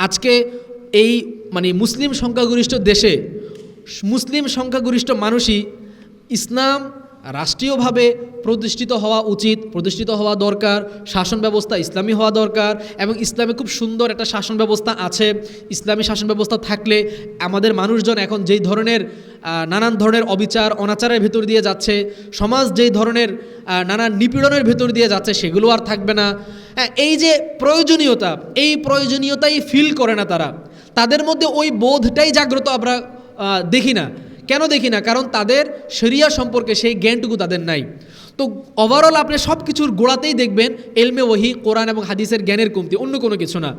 আজকে এই মানে মুসলিম সংখ্যাগরিষ্ঠ দেশে মুসলিম সংখ্যাগরিষ্ঠ মানুষই ইসলাম রাষ্ট্রীয়ভাবে প্রতিষ্ঠিত হওয়া উচিত প্রতিষ্ঠিত হওয়া দরকার শাসন ব্যবস্থা ইসলামী হওয়া দরকার এবং ইসলামে খুব সুন্দর একটা শাসন ব্যবস্থা আছে। ইসলামী শাসন ব্যবস্থা থাকলে আমাদের মানুষজন এখন যেই ধরনের নানান ধরনের অবিচার অনাচারের ভেতর দিয়ে যাচ্ছে সমাজ যেই ধরনের নানান নিপীড়নের ভেতর দিয়ে যাচ্ছে সেগুলো আর থাকবে না। হ্যাঁ, এই যে প্রয়োজনীয়তা এই প্রয়োজনীয়তাই ফিল করে না তারা। তাদের মধ্যে ওই বোধটাই জাগ্রত আমরা দেখি না। কেন দেখি না? কারণ তাদের শরিয়া সম্পর্কে সেই জ্ঞানটুকু তাদের নাই। তো ওভারঅল আপনি সব কিছুর গোড়াতেই দেখবেন এলমে ওহি কোরআন এবং হাদিসের জ্ঞানের কমতি, অন্য কোনো কিছু না।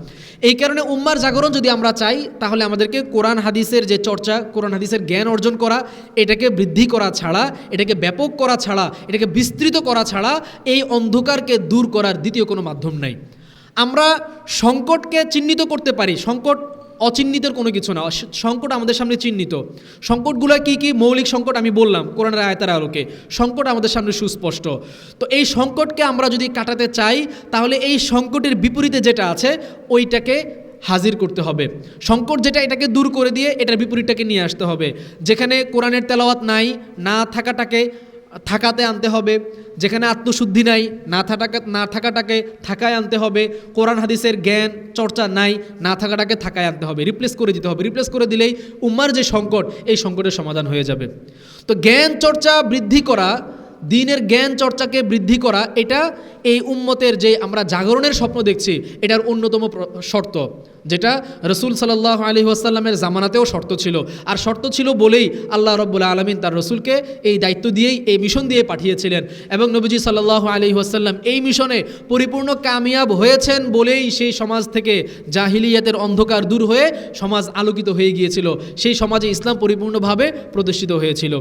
এই কারণে উম্মার জাগরণ যদি আমরা চাই, তাহলে আমাদেরকে কোরআন হাদিসের যে চর্চা, কোরআন হাদিসের জ্ঞান অর্জন করা, এটাকে বৃদ্ধি করা ছাড়া, এটাকে ব্যাপক করা ছাড়া, এটাকে বিস্তৃত করা ছাড়া, এই অন্ধকারকে দূর করার দ্বিতীয় কোনো মাধ্যম নাই। আমরা সংকটকে চিহ্নিত করতে পারি। সংকট অচিহ্নিতের কোনো কিছু না। সংকট আমাদের সামনে চিহ্নিত। সংকটগুলো কি কি? মৌলিক সংকট আমি বললাম কোরআনের আয়তার আলোকে। সংকট আমাদের সামনে সুস্পষ্ট। তো এই সংকটকে আমরা যদি কাটাতে চাই, তাহলে এই সংকটের বিপরীতে যেটা আছে, ওইটাকে হাজির করতে হবে। সংকট যেটা, এটাকে দূর করে দিয়ে এটার বিপরীতটাকে নিয়ে আসতে হবে। যেখানে কোরআনের তেলাওয়াত নাই, না থাকাটাকে থাকাতে আনতে হবে, যেখানে আত্মশুদ্ধি নাই, না থাকা না থাকাটাকে থাকায় আনতে হবে, কোরআন হাদিসের জ্ঞান, চর্চা নাই, না থাকাটাকে থাকায় আনতে হবে রিপ্লেস করে দিতে হবে রিপ্লেস করে দিলেই উম্মার যে সংকট, এই সংকটের সমাধান হয়ে যাবে। তো জ্ঞান, চর্চা, বৃদ্ধি করা দিনের জ্ঞান চর্চাকে বৃদ্ধি করা, এটা এই উম্মতের যে আমরা জাগরণের স্বপ্ন দেখছি, এটার অন্যতম শর্ত। যেটা রসুল সাল্লাহ আলী আসাল্লামের জামানাতেও শর্ত ছিল। আর শর্ত ছিল বলেই আল্লাহ রব্বুল আলমিন তার রসুলকে এই দায়িত্ব দিয়েই, এই মিশন দিয়ে পাঠিয়েছিলেন। এবং নবীজি সাল্লাহ আলী আসাল্লাম এই মিশনে পরিপূর্ণ কামিয়াব হয়েছেন বলেই সেই সমাজ থেকে জাহিলিয়াতের অন্ধকার দূর হয়ে সমাজ আলোকিত হয়ে গিয়েছিল। সেই সমাজে ইসলাম পরিপূর্ণভাবে প্রতিষ্ঠিত হয়েছিল।